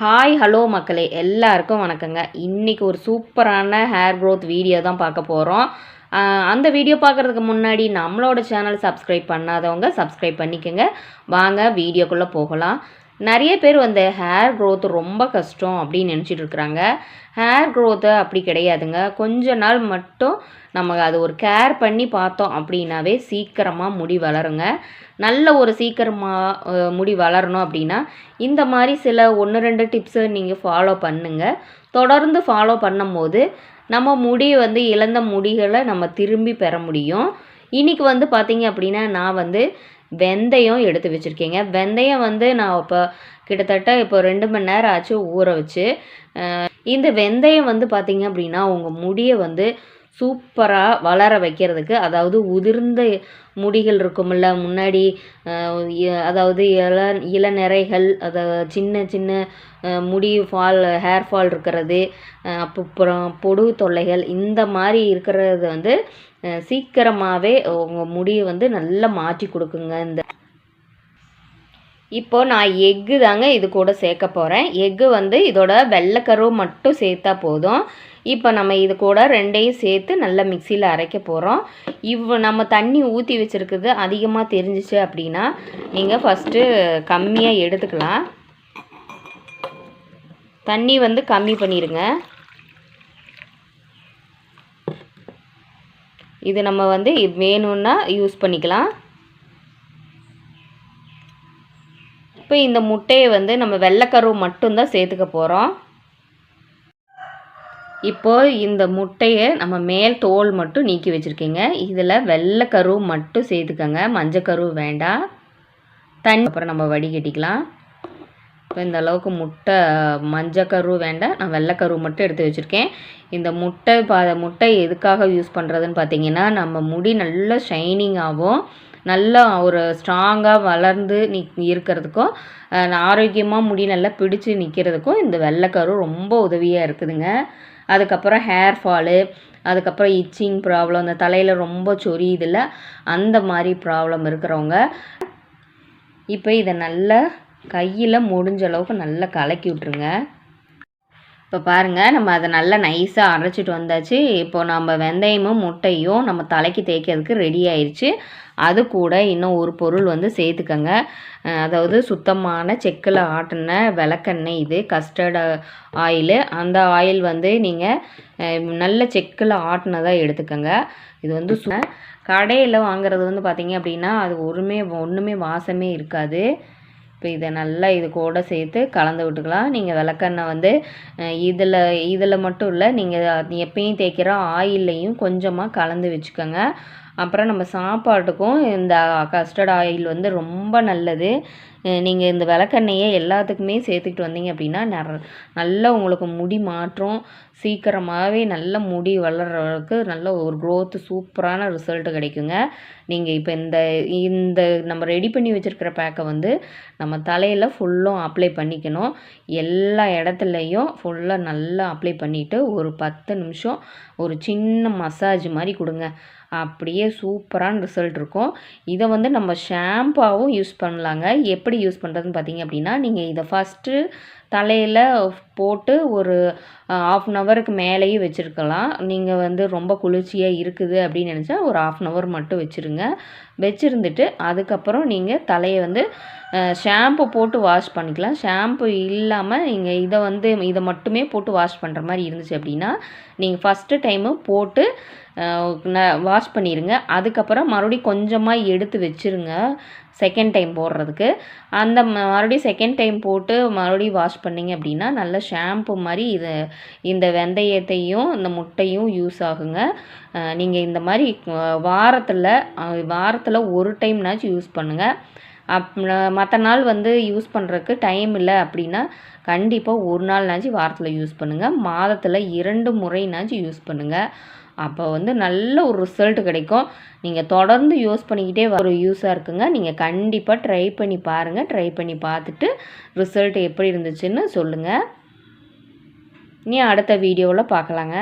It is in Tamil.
ஹாய் ஹலோ மக்களே. எல்லாருக்கும் வணக்கங்க. இன்றைக்கி ஒரு சூப்பரான ஹேர் க்ரோத் வீடியோ தான் பார்க்க போகிறோம் அந்த வீடியோ பார்க்குறதுக்கு முன்னாடி நம்மளோட சேனல் சப்ஸ்கிரைப் பண்ணாதவங்க சப்ஸ்கிரைப் பண்ணிக்கோங்க. வாங்க வீடியோக்குள்ளே போகலாம். நிறைய பேர் வந்து ஹேர் க்ரோத் ரொம்ப கஷ்டம் அப்படின்னு நினச்சிட்டு இருக்கிறாங்க. ஹேர் க்ரோத்து அப்படி கிடையாதுங்க. கொஞ்ச நாள் மட்டும் நம்ம அது ஒரு கேர் பண்ணி பார்த்தோம் அப்படின்னாவே சீக்கிரமாக முடி வளருங்க. நல்ல ஒரு சீக்கிரமாக முடி வளரணும் அப்படின்னா இந்த மாதிரி சில ஒன்று ரெண்டு டிப்ஸை நீங்கள் ஃபாலோ பண்ணுங்கள் தொடர்ந்து ஃபாலோ பண்ணும்போது நம்ம முடி வந்து இழந்த முடிகளை நம்ம திரும்பி பெற முடியும். இன்றைக்கி வந்து பார்த்திங்க அப்படின்னா நான் வந்து வெந்தயம் எடுத்து வச்சுருக்கீங்க. வெந்தயம் வந்து நான் இப்போ கிட்டத்தட்ட இப்போ ரெண்டு மணி நேரம் ஆச்சு ஊற வச்சு. இந்த வெந்தயம் வந்து பார்த்திங்க அப்படின்னா உங்கள் முடியை வந்து சூப்பராக வளர வைக்கிறதுக்கு அதாவது உதிர்ந்த முடிகள் இருக்கும்ல முன்னாடி அதாவது இள இளநரைகள் அதை சின்ன சின்ன முடி ஃபால் ஹேர் ஃபால் இருக்கிறது அப்புறம் பொடு தொல்லைகள் இந்த மாதிரி இருக்கிறது வந்து சீக்கிரமாகவே உங்கள் முடியை வந்து நல்லா மாற்றி கொடுக்குங்க இந்த. இப்போ நான் எக்கு தாங்க இது கூட சேர்க்க போகிறேன் எக்கு வந்து இதோட வெள்ளைக்கரு மட்டும் சேர்த்தா போதும். இப்போ நம்ம இது கூட ரெண்டையும் சேர்த்து நல்லா மிக்சியில் அரைக்க போகிறோம் இவ் நம்ம தண்ணி ஊற்றி வச்சுருக்குது அதிகமாக தெரிஞ்சிச்சு அப்படின்னா நீங்கள் ஃபஸ்ட்டு கம்மியாக எடுத்துக்கலாம். தண்ணி வந்து கம்மி பண்ணிடுங்க இது நம்ம வந்து வேணும்னா யூஸ் பண்ணிக்கலாம். இப்போ இந்த முட்டையை வந்து நம்ம வெள்ளைக்கருவு மட்டும்தான் சேர்த்துக்க போகிறோம் இப்போது இந்த முட்டையை நம்ம மேல் தோல் மட்டும் நீக்கி வச்சுருக்கீங்க. இதில் வெள்ளைக்கரு மட்டும் சேர்த்துக்கோங்க. மஞ்சக்கரு வேண்டாம். தண்ணி அப்புறம் நம்ம வடிகட்டிக்கலாம் இப்போ இந்த அளவுக்கு முட்டை மஞ்சக்கரு வேண்டாம். நான் வெள்ளைக்கரு மட்டும் எடுத்து வச்சுருக்கேன். இந்த முட்டை பா முட்டை எதுக்காக யூஸ் பண்ணுறதுன்னு பார்த்தீங்கன்னா நம்ம முடி நல்லா ஷைனிங்காகவும் நல்லா ஒரு ஸ்ட்ராங்காக வளர்ந்து நி இருக்கிறதுக்கும் ஆரோக்கியமாக முடி நல்லா பிடிச்சி நிற்கிறதுக்கும் இந்த வெள்ளைக்கரு ரொம்ப உதவியாக இருக்குதுங்க. அதுக்கப்புறம் ஹேர் ஃபாலு அதுக்கப்புறம் இச்சிங் ப்ராப்ளம் அந்த தலையில் ரொம்ப சொரியுதில்ல அந்த மாதிரி ப்ராப்ளம் இருக்கிறவங்க இப்போ இதை நல்லா கையில் முடிஞ்ச அளவுக்கு நல்லா கலக்கி விட்ருங்க இப்போ பாருங்கள் நம்ம அதை நல்லா நைஸாக அரைச்சிட்டு வந்தாச்சு. இப்போ நம்ம வெந்தயமும் முட்டையும் நம்ம தலைக்கு தேய்க்கிறதுக்கு ரெடி ஆயிடுச்சு அது கூட இன்னும் ஒரு பொருள் வந்து சேர்த்துக்கங்க. அதாவது சுத்தமான செக்கில் ஆட்டின விளக்கெண்ணெய் இது கஸ்டர்டு ஆயிலு அந்த ஆயில் வந்து நீங்கள் நல்ல செக்கில் ஆட்டினதாக எடுத்துக்கோங்க. இது வந்து கடையில் வாங்குறது வந்து பார்த்திங்க அப்படின்னா அது ஒருமே ஒன்றுமே வாசமே இருக்காது. இப்போ இதை நல்லா இது கூட சேர்த்து கலந்து விட்டுக்கலாம். நீங்கள் விளக்கெண்ணெய் வந்து இதில் இதில் மட்டும் இல்லை நீங்கள் எப்பயும் தேய்க்கிற ஆயில்லையும் கொஞ்சமாக கலந்து வச்சுக்கோங்க. அப்புறம் நம்ம சாப்பாட்டுக்கும் இந்த கஸ்டர்ட் ஆயில் வந்து ரொம்ப நல்லது. நீங்கள் இந்த விளக்கெண்ணெயை எல்லாத்துக்குமே சேர்த்துக்கிட்டு வந்தீங்க அப்படின்னா நிற நல்லா உங்களுக்கு முடி மாற்றம். சீக்கிரமாகவே நல்ல முடி வளர்கிறதுக்கு நல்ல ஒரு க்ரோத்து சூப்பரான ரிசல்ட்டு கிடைக்குங்க. நீங்கள் இப்போ இந்த இந்த நம்ம ரெடி பண்ணி வச்சுருக்கிற பேக்கை வந்து நம்ம தலையில் ஃபுல்லும் அப்ளை பண்ணிக்கணும். எல்லா இடத்துலையும் ஃபுல்லாக நல்லா அப்ளை பண்ணிவிட்டு ஒரு பத்து நிமிஷம் ஒரு சின்ன மசாஜ் மாதிரி கொடுங்க. அப்படியே சூப்பரான ரிசல்ட் இருக்கும். இதை வந்து நம்ம ஷாம்பாவும் யூஸ் பண்ணலாங்க. எப்படி யூஸ் பண்ணுறதுன்னு பார்த்தீங்க அப்படின்னா நீங்கள் இதை ஃபஸ்ட்டு தலையில் போட்டு ஒரு ஆஃப் அன் ஹவருக்கு மேலேயும் வச்சுருக்கலாம். நீங்கள் வந்து ரொம்ப குளிர்ச்சியாக இருக்குது அப்படின்னு நினச்சா ஒரு ஆஃப் அன் ஹவர் மட்டும் வச்சுருங்க. வச்சுருந்துட்டு அதுக்கப்புறம் நீங்கள் தலையை வந்து ஷாம்பு போட்டு வாஷ் பண்ணிக்கலாம். ஷாம்பு இல்லாமல் நீங்கள் இதை வந்து இதை மட்டுமே போட்டு வாஷ் பண்ணுற மாதிரி இருந்துச்சு அப்படின்னா நீங்கள் ஃபஸ்ட்டு டைமு போட்டு வாஷ் பண்ணிடுங்க அதுக்கப்புறம் மறுபடியும் கொஞ்சமாக எடுத்து வச்சுருங்க. செகண்ட் டைம் போடுறதுக்கு. அந்த மறுபடியும் செகண்ட் டைம் போட்டு மறுபடியும் வாஷ் பண்ணிங்க அப்படின்னா நல்ல ஷாம்பு மாதிரி இது இந்த வெந்தயத்தையும் இந்த முட்டையும் யூஸ் ஆகுங்க. நீங்கள் இந்த மாதிரி வாரத்தில் வாரத்தில் ஒரு டைம்னாச்சும் யூஸ் பண்ணுங்கள் அப் மற்ற நாள் வந்து யூஸ் பண்ணுறதுக்கு டைம் இல்லை அப்படின்னா கண்டிப்பாக ஒரு நாள்னாச்சும் வாரத்தில் யூஸ் பண்ணுங்கள் மாதத்தில் இரண்டு முறைனாச்சும் யூஸ் பண்ணுங்கள் அப்போ வந்து நல்ல ஒரு ரிசல்ட் கிடைக்கும். நீங்கள் தொடர்ந்து யூஸ் பண்ணிக்கிட்டே ஒரு யூஸாக இருக்குங்க. நீங்கள் கண்டிப்பாக ட்ரை பண்ணி பாருங்கள் ட்ரை பண்ணி பார்த்துட்டு ரிசல்ட் எப்படி இருந்துச்சுன்னு சொல்லுங்கள் இனி அடுத்த வீடியோவில் பார்க்கலாங்க.